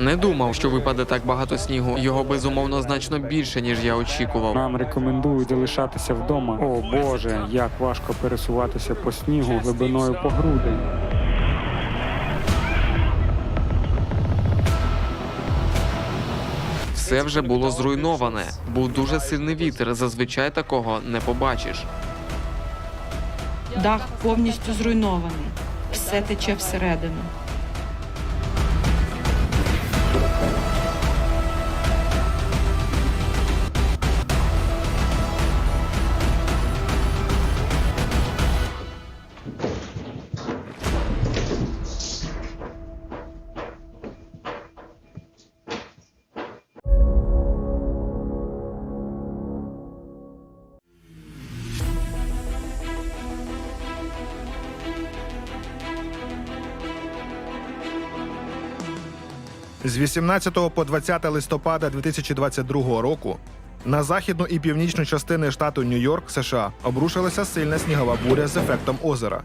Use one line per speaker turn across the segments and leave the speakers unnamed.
Не думав, що випаде так багато снігу. Його безумовно значно більше, ніж я очікував.
Нам рекомендують залишатися вдома. О Боже, як важко пересуватися по снігу глибиною по груди.
Все вже було зруйноване. Був дуже сильний вітер. Зазвичай такого не побачиш.
Дах повністю зруйнований. Все тече всередину.
З 18 по 20 листопада 2022 року на західну і північну частини штату Нью-Йорк, США, обрушилася сильна снігова буря з ефектом озера.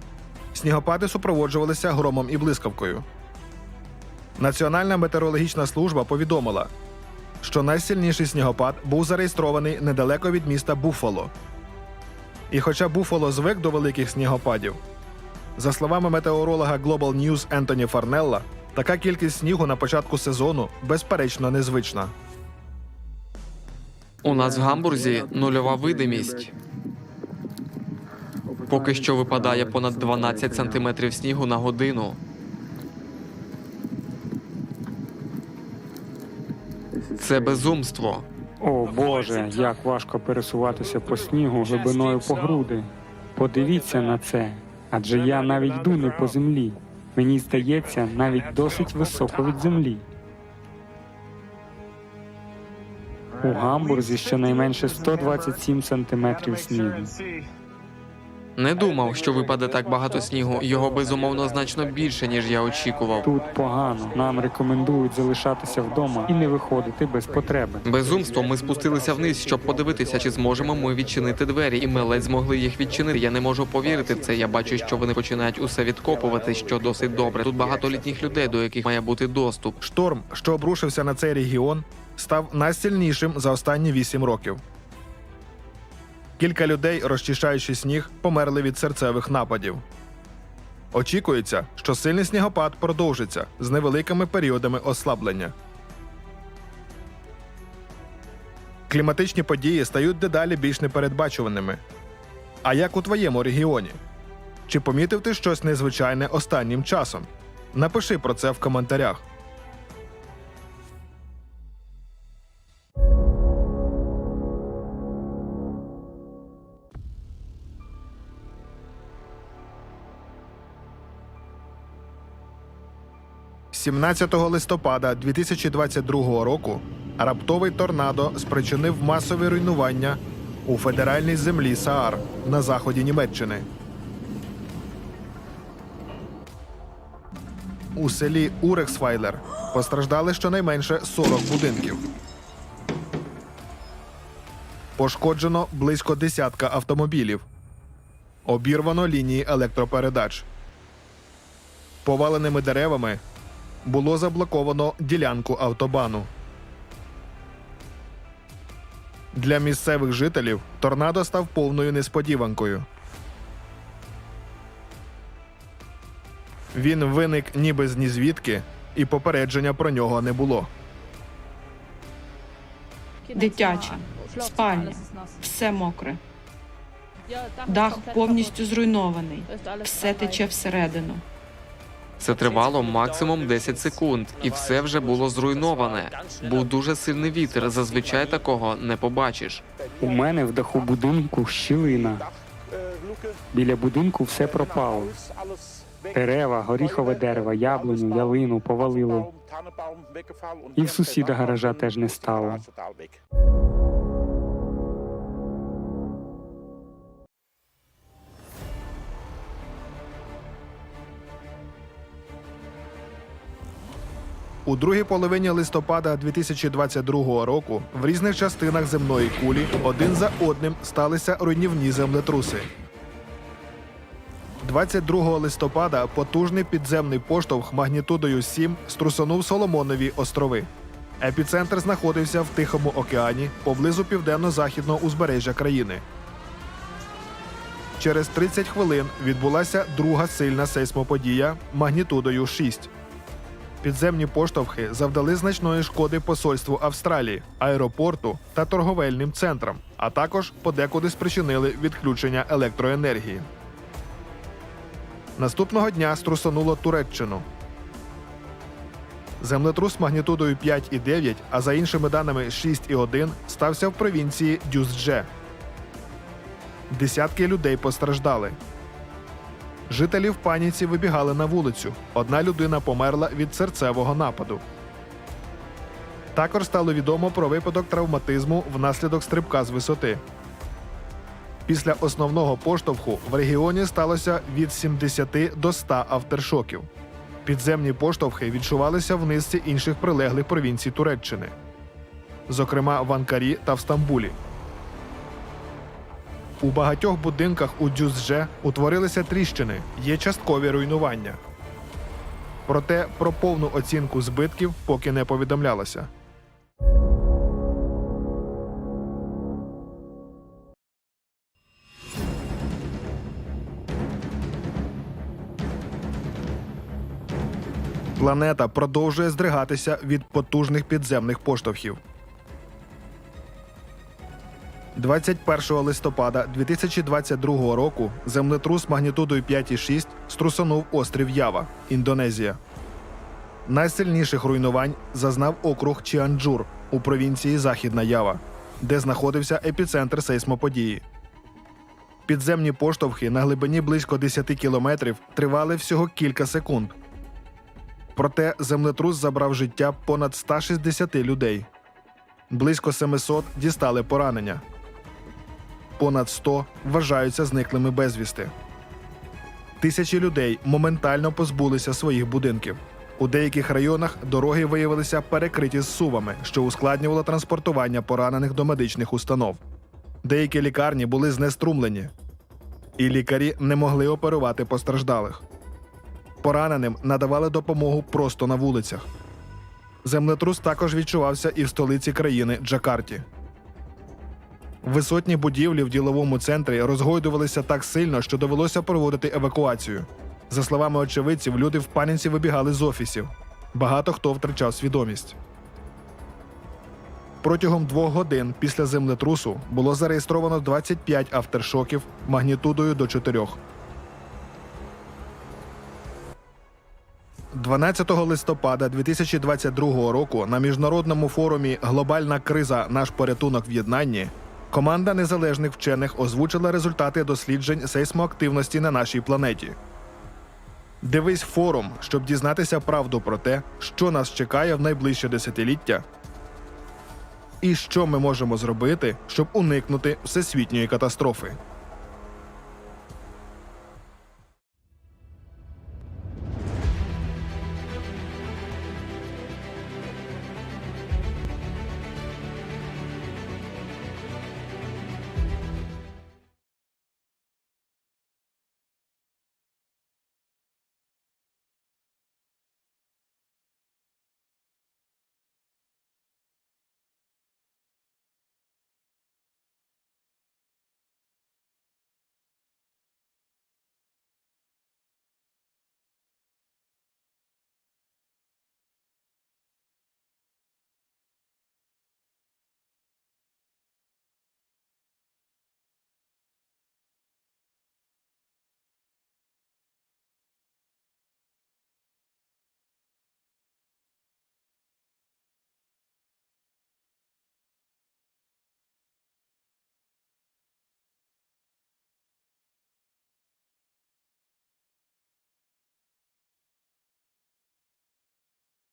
Снігопади супроводжувалися громом і блискавкою. Національна метеорологічна служба повідомила, що найсильніший снігопад був зареєстрований недалеко від міста Буффало. І хоча Буффало звик до великих снігопадів, за словами метеоролога Global News Ентоні Фарнелла, така кількість снігу на початку сезону безперечно незвична.
У нас в Гамбурзі нульова видимість. Поки що випадає понад 12 сантиметрів снігу на годину. Це безумство.
О Боже, як важко пересуватися по снігу глибиною по груди. Подивіться на це, адже я навіть йду не по землі. Мені здається, навіть досить високо від землі. У Гамбурзі щонайменше 127 сантиметрів снігу.
Не думав, що випаде так багато снігу. Його безумовно значно більше, ніж я очікував.
Тут погано. Нам рекомендують залишатися вдома і не виходити без потреби.
Безумством ми спустилися вниз, щоб подивитися, чи зможемо ми відчинити двері, і ми ледь змогли їх відчинити. Я не можу повірити в це. Я бачу, що вони починають усе відкопувати, що досить добре. Тут багато літніх людей, до яких має бути доступ.
Шторм, що обрушився на цей регіон, став найсильнішим за останні вісім років. Кілька людей, розчищаючи сніг, померли від серцевих нападів. Очікується, що сильний снігопад продовжиться з невеликими періодами ослаблення. Кліматичні події стають дедалі більш непередбачуваними. А як у твоєму регіоні? Чи помітив ти щось незвичайне останнім часом? Напиши про це в коментарях. – 17 листопада 2022 року раптовий торнадо спричинив масові руйнування у федеральній землі Саар на заході Німеччини. У селі Урексфайлер постраждали щонайменше 40 будинків. Пошкоджено близько десятка автомобілів. Обірвано лінії електропередач. Поваленими деревами було заблоковано ділянку автобану. Для місцевих жителів торнадо став повною несподіванкою. Він виник ніби з нізвідки, і попередження про нього не було.
Дитяча, спальня, все мокре. Дах повністю зруйнований. Все тече всередину.
Це тривало максимум 10 секунд, і все вже було зруйноване. Був дуже сильний вітер. Зазвичай такого не побачиш.
У мене в даху будинку щілина. Біля будинку все пропало. Дерева, горіхове дерево, яблуню, ялину повалило.
І в сусіда гаража теж не стало.
У другій половині листопада 2022 року в різних частинах земної кулі один за одним сталися руйнівні землетруси. 22 листопада потужний підземний поштовх магнітудою 7 струсонув Соломонові острови. Епіцентр знаходився в Тихому океані поблизу південно-західного узбережжя країни. Через 30 хвилин відбулася друга сильна сейсмоподія магнітудою 6. Підземні поштовхи завдали значної шкоди посольству Австралії, аеропорту та торговельним центрам, а також подекуди спричинили відключення електроенергії. Наступного дня струсонуло Туреччину. Землетрус магнітудою 5,9, а за іншими даними 6,1, стався в провінції Дюздже. Десятки людей постраждали. Жителі в паніці вибігали на вулицю. Одна людина померла від серцевого нападу. Також стало відомо про випадок травматизму внаслідок стрибка з висоти. Після основного поштовху в регіоні сталося від 70 до 100 автершоків. Підземні поштовхи відчувалися в низці інших прилеглих провінцій Туреччини, зокрема в Анкарі та в Стамбулі. У багатьох будинках у Дюздже утворилися тріщини, є часткові руйнування. Проте про повну оцінку збитків поки не повідомлялося. Планета продовжує здригатися від потужних підземних поштовхів. 21 листопада 2022 року землетрус магнітудою 5,6 струсонув острів Ява, Індонезія. Найсильніших руйнувань зазнав округ Чіанджур у провінції Західна Ява, де знаходився епіцентр сейсмоподії. Підземні поштовхи на глибині близько 10 кілометрів тривали всього кілька секунд. Проте землетрус забрав життя понад 160 людей. Близько 700 дістали поранення. Понад 100 вважаються зниклими безвісти. Тисячі людей моментально позбулися своїх будинків. У деяких районах дороги виявилися перекриті зсувами, що ускладнювало транспортування поранених до медичних установ. Деякі лікарні були знеструмлені, і лікарі не могли оперувати постраждалих. Пораненим надавали допомогу просто на вулицях. Землетрус також відчувався і в столиці країни Джакарті. Висотні будівлі в діловому центрі розгойдувалися так сильно, що довелося проводити евакуацію. За словами очевидців, люди в паніці вибігали з офісів. Багато хто втрачав свідомість. Протягом двох годин після землетрусу було зареєстровано 25 автершоків магнітудою до 4. 12 листопада 2022 року на міжнародному форумі Глобальна криза наш порятунок в єднанні команда незалежних вчених озвучила результати досліджень сейсмоактивності на нашій планеті. Дивись форум, щоб дізнатися правду про те, що нас чекає в найближче десятиліття, і що ми можемо зробити, щоб уникнути всесвітньої катастрофи.